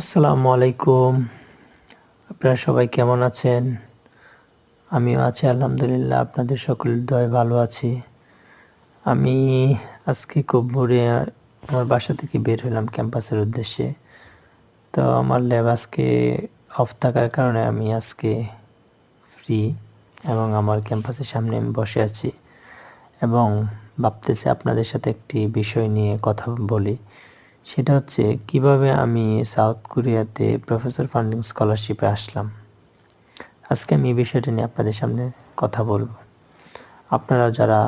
আসসালামু আলাইকুম। আপনারা সবাই কেমন আছেন? আমিও আছি, আলহামদুলিল্লাহ। আপনাদের সকলের দয় ভালো আছি। আমি আজকে খুব ভোরে আমার বাসা থেকে বের হলাম ক্যাম্পাসের উদ্দেশ্যে। তো আমার ল্যাব আজকে অফ থাকার কারণে আমি আজকে ফ্রি এবং আমার ক্যাম্পাসের সামনে আমি বসে আছি এবং ভাবতেছি আপনাদের সাথে একটি বিষয় নিয়ে কথা বলি। সেটা হচ্ছে কীভাবে আমি সাউথ কোরিয়াতে প্রফেসর ফান্ডিং স্কলারশিপে আসলাম। আজকে আমি এই বিষয়টা নিয়ে আপনাদের সামনে কথা বলব। আপনারা যারা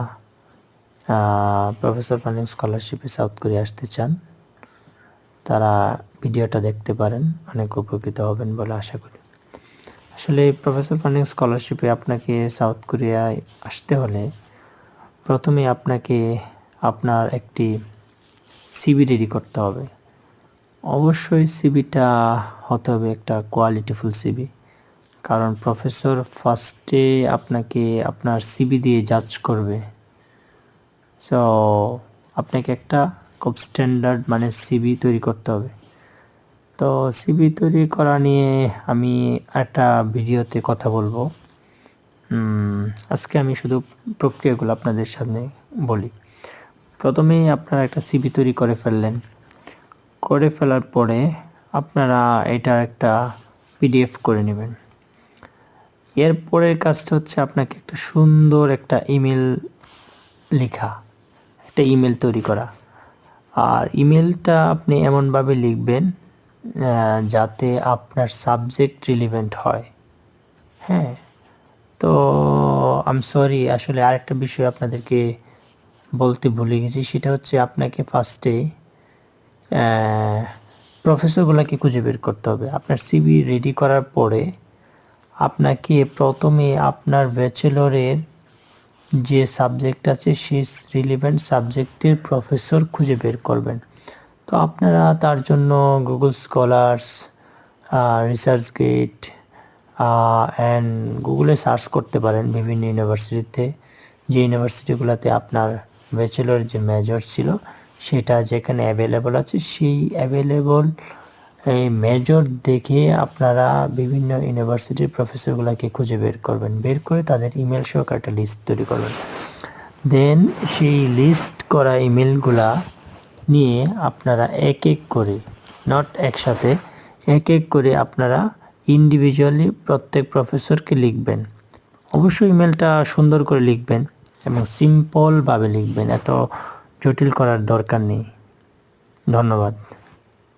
প্রফেসর ফান্ডিং স্কলারশিপে সাউথ কোরিয়া আসতে চান, তারা ভিডিওটা দেখতে পারেন, অনেক উপকৃত হবেন বলে আশা করি। আসলে প্রফেসর ফান্ডিং স্কলারশিপে আপনাকে সাউথ কোরিয়ায় আসতে হলে প্রথমে আপনাকে আপনার একটি সিবি রেডি করতে হবে। অবশ্যই সিবিটা হতে হবে একটা কোয়ালিটিফুল সিবি কারণ প্রফেসর ফার্স্টে আপনাকে আপনার সিবি দিয়ে জাজ করবে। সো আপনাকে একটা খুব স্ট্যান্ডার্ড মানে সিবি তৈরি করতে হবে। তো সিবি তৈরি করা নিয়ে আমি একটা ভিডিওতে কথা বলব। আজকে আমি শুধু প্রক্রিয়াগুলো আপনাদের সামনে বলি। প্রথমেই আপনারা একটা সিবি তৈরি করে ফেললেন। করে ফেলার পরে আপনারা এটা একটা পিডিএফ করে নেবেন। এরপরের কাজটা হচ্ছে আপনাকে একটা সুন্দর একটা ইমেল লেখা, একটা ইমেল তৈরি করা। আর ইমেলটা আপনি এমনভাবে লিখবেন যাতে আপনার সাবজেক্ট রিলিভেন্ট হয়। হ্যাঁ? তো আম সরি আসলে আরেকটা বিষয় আপনাদেরকে বলতে ভুলে গেছি, সেটা হচ্ছে আপনাকে ফার্স্টে প্রফেসরগুলোকে খুঁজে বের করতে হবে। আপনার সিবি রেডি করার পরে আপনাকে প্রথমে আপনার ব্যাচেলরের যে সাবজেক্ট আছে, সেই রিলিভেন্ট সাবজেক্টের প্রফেসর খুঁজে বের করবেন। তো আপনারা তার জন্য Google scholars research gate and গুগলে সার্চ করতে পারেন বিভিন্ন ইউনিভার্সিটিতে যে ইউনিভার্সিটিগুলোতে আপনার ব্যাচেলর যে মেজর ছিল, সেটা যেখানে অ্যাভেলেবল আছে, সেই অ্যাভেলেবল এই মেজর দেখে আপনারা বিভিন্ন ইউনিভার্সিটির প্রফেসরগুলোকে খুঁজে বের করবেন। বের করে তাদের ইমেল সহ একটা লিস্ট তৈরি করবেন। দেন সেই লিস্ট করা ইমেলগুলা নিয়ে আপনারা এক এক করে নট একসাথে, এক এক করে আপনারা ইন্ডিভিজুয়ালি প্রত্যেক প্রফেসরকে লিখবেন। অবশ্যই ইমেলটা সুন্দর করে লিখবেন। এবং সিম্পলভাবে লিখবেন। এত জটিল করার দরকার নেই। ধন্যবাদ।